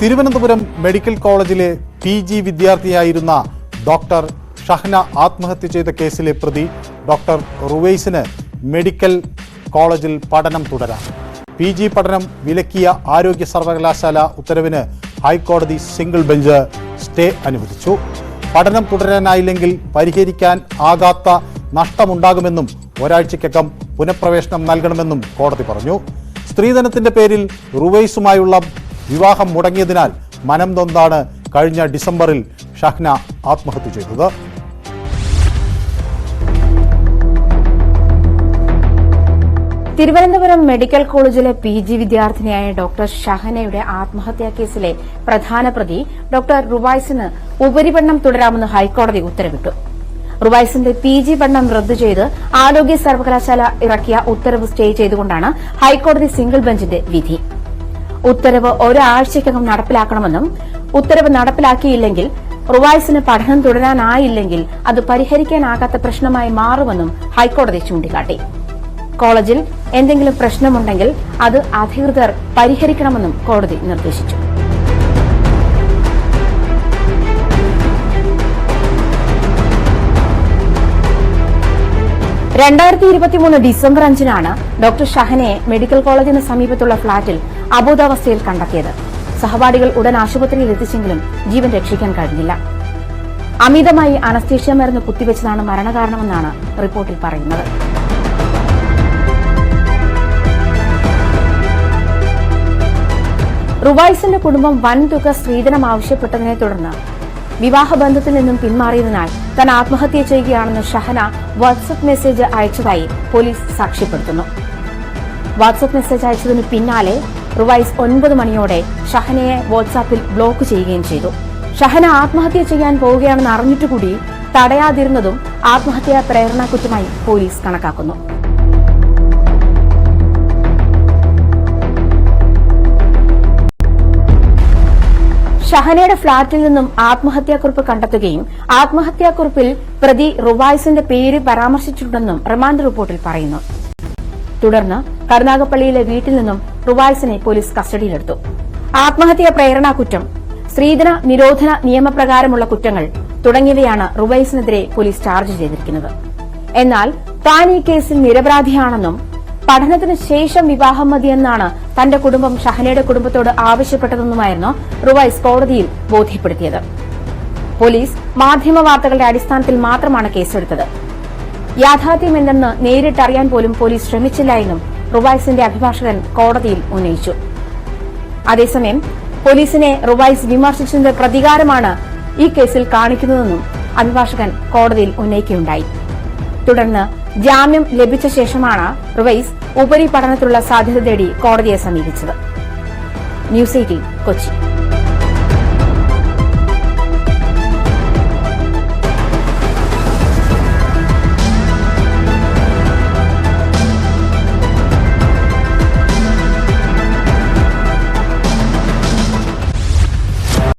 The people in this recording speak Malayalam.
തിരുവനന്തപുരം മെഡിക്കൽ കോളേജിലെ പി ജി വിദ്യാർത്ഥിയായിരുന്ന ഡോക്ടർ ഷഹ്ന ആത്മഹത്യ ചെയ്ത കേസിലെ പ്രതി ഡോക്ടർ റുവൈസിന് മെഡിക്കൽ കോളേജിൽ പഠനം തുടരാം. പി ജി പഠനം വിലക്കിയ ആരോഗ്യ സർവകലാശാല ഉത്തരവിന് ഹൈക്കോടതി സിംഗിൾ ബെഞ്ച് സ്റ്റേ അനുവദിച്ചു. പഠനം തുടരാനായില്ലെങ്കിൽ പരിഹരിക്കാൻ ആകാത്ത നഷ്ടമുണ്ടാകുമെന്നും ഒരാഴ്ചയ്ക്കകം പുനഃപ്രവേശനം നൽകണമെന്നും കോടതി പറഞ്ഞു. സ്ത്രീധനത്തിന്റെ പേരിൽ റുവൈസുമായുള്ള വിവാഹം മുടങ്ങിയതിനാൽ മനം നൊന്താണ് കഴിഞ്ഞ ഡിസംബറിൽ ഷഹ്ന ആത്മഹത്യ ചെയ്തത്. തിരുവനന്തപുരം മെഡിക്കൽ കോളേജിലെ പി ജി വിദ്യാർത്ഥിനിയായ ഡോക്ടർ ഷഹനയുടെ ആത്മഹത്യാ കേസിലെ പ്രധാന പ്രതി ഡോക്ടർ റുവായ്സിന് ഉപരിപഠനം തുടരാമെന്ന് ഹൈക്കോടതി ഉത്തരവിട്ടു. റുവൈസിന്റെ പി ജി പഠനം റദ്ദു ചെയ്ത് ആരോഗ്യ സർവകലാശാല ഇറക്കിയ ഉത്തരവ് സ്റ്റേ ചെയ്തുകൊണ്ടാണ് ഹൈക്കോടതി സിംഗിൾ ബെഞ്ചിന്റെ വിധി. ഉത്തരവ് ഒരാഴ്ചയ്ക്കകം നടപ്പിലാക്കണമെന്നും ഉത്തരവ് നടപ്പിലാക്കിയില്ലെങ്കിൽ റുവായ്സിന് പഠനം തുടരാനായില്ലെങ്കിൽ അത് പരിഹരിക്കാനാകാത്ത പ്രശ്നമായി മാറുമെന്നും ഹൈക്കോടതി ചൂണ്ടിക്കാട്ടി. കോളേജിൽ എന്തെങ്കിലും പ്രശ്നമുണ്ടെങ്കിൽ അത് അധികൃതർ പരിഹരിക്കണമെന്നും കോടതി നിർദ്ദേശിച്ചു. രണ്ടായിരത്തി ഇരുപത്തിമൂന്ന് ഡിസംബർ അഞ്ചിനാണ് ഡോക്ടർ ഷഹനെ മെഡിക്കൽ കോളേജിന് സമീപത്തുള്ള ഫ്ളാറ്റിൽ അബോധാവസ്ഥയിൽ കണ്ടെത്തിയത്. സഹപാഠികൾ ഉടൻ ആശുപത്രിയിൽ എത്തിച്ചെങ്കിലും ജീവൻ രക്ഷിക്കാൻ കഴിഞ്ഞില്ല. അമിതമായി അനസ്തീഷ്യ മരുന്ന് കുത്തിവെച്ചതാണ് മരണകാരണമെന്നാണ് റിപ്പോർട്ടിൽ പറയുന്നത്. റുവായ്സിന്റെ കുടുംബം വൻതുക സ്ത്രീധനം ആവശ്യപ്പെട്ടതിനെ തുടർന്ന് വിവാഹബന്ധത്തിൽ നിന്നും പിന്മാറിയതിനാൽ താൻ ആത്മഹത്യ ചെയ്യുകയാണെന്ന് ഷഹന വാട്സ്ആപ്പ് മെസ്സേജ് അയച്ചതായി പോലീസ് സാക്ഷ്യപ്പെടുത്തുന്നു. വാട്സ്ആപ്പ് മെസ്സേജ് അയച്ചതിന് പിന്നാലെ റുവൈസ് ഒൻപത് മണിയോടെ ഷഹനയെ വാട്സാപ്പിൽ ബ്ലോക്ക് ചെയ്യുകയും ചെയ്തു. ഷഹന ആത്മഹത്യ ചെയ്യാൻ പോവുകയാണെന്ന് അറിഞ്ഞിട്ടുകൂടി തടയാതിരുന്നതും ആത്മഹത്യാ പ്രേരണ കുറ്റമായി പോലീസ് കണക്കാക്കുന്നു. ഷഹനയുടെ ഫ്ളാറ്റിൽ നിന്നും ആത്മഹത്യാക്കുറിപ്പ് കണ്ടെത്തുകയും ആത്മഹത്യാക്കുറിപ്പിൽ പ്രതി റുവായ്സിന്റെ പേര് പരാമർശിച്ചിട്ടുണ്ടെന്നും റിമാൻഡ് റിപ്പോർട്ടിൽ പറയുന്നു. തുടർന്ന് കരുനാഗപ്പള്ളിയിലെ വീട്ടിൽ നിന്നും റുവായ്സിനെ പോലീസ് കസ്റ്റഡിയിലെടുത്തു. ആത്മഹത്യാ പ്രേരണാ കുറ്റം സ്ത്രീധന നിരോധന നിയമപ്രകാരമുള്ള കുറ്റങ്ങൾ തുടങ്ങിയവയാണ് റുവൈസിനെതിരെ പോലീസ് ചാർജ് ചെയ്തിരിക്കുന്നത്. എന്നാൽ താൻ ഈ കേസിൽ നിരപരാധിയാണെന്നും പഠനത്തിന് ശേഷം വിവാഹം മതിയെന്നാണ് തന്റെ കുടുംബം ഷഹനയുടെ കുടുംബത്തോട് ആവശ്യപ്പെട്ടതെന്നുമായിരുന്നു റുവൈസ് കോടതിയിൽ ബോധ്യപ്പെടുത്തിയത്. പോലീസ് മാധ്യമ വാർത്തകളുടെ അടിസ്ഥാനത്തിൽ മാത്രമാണ് കേസെടുത്തത്. യാഥാർത്ഥ്യമെന്തെന്ന് നേരിട്ടറിയാൻ പോലും പോലീസ് ശ്രമിച്ചില്ല എന്നും റുവൈസിന്റെ അഭിഭാഷകൻ കോടതിയിൽ ഉന്നയിച്ചു. അതേസമയം പോലീസിനെ റുവൈസ് വിമർശിച്ചതിന്റെ പ്രതികാരമാണ് ഈ കേസിൽ കാണിക്കുന്നതെന്നും അഭിഭാഷകൻ കോടതിയിൽ ഉന്നയിക്കുകയുണ്ടായി. തുടർന്ന് ജാമ്യം ലഭിച്ച ശേഷമാണ് റുവൈസ് ഉപരിപഠനത്തിലുള്ള സാധ്യത തേടി കോടതിയെ സമീപിച്ചത്. News eighteen Kochi.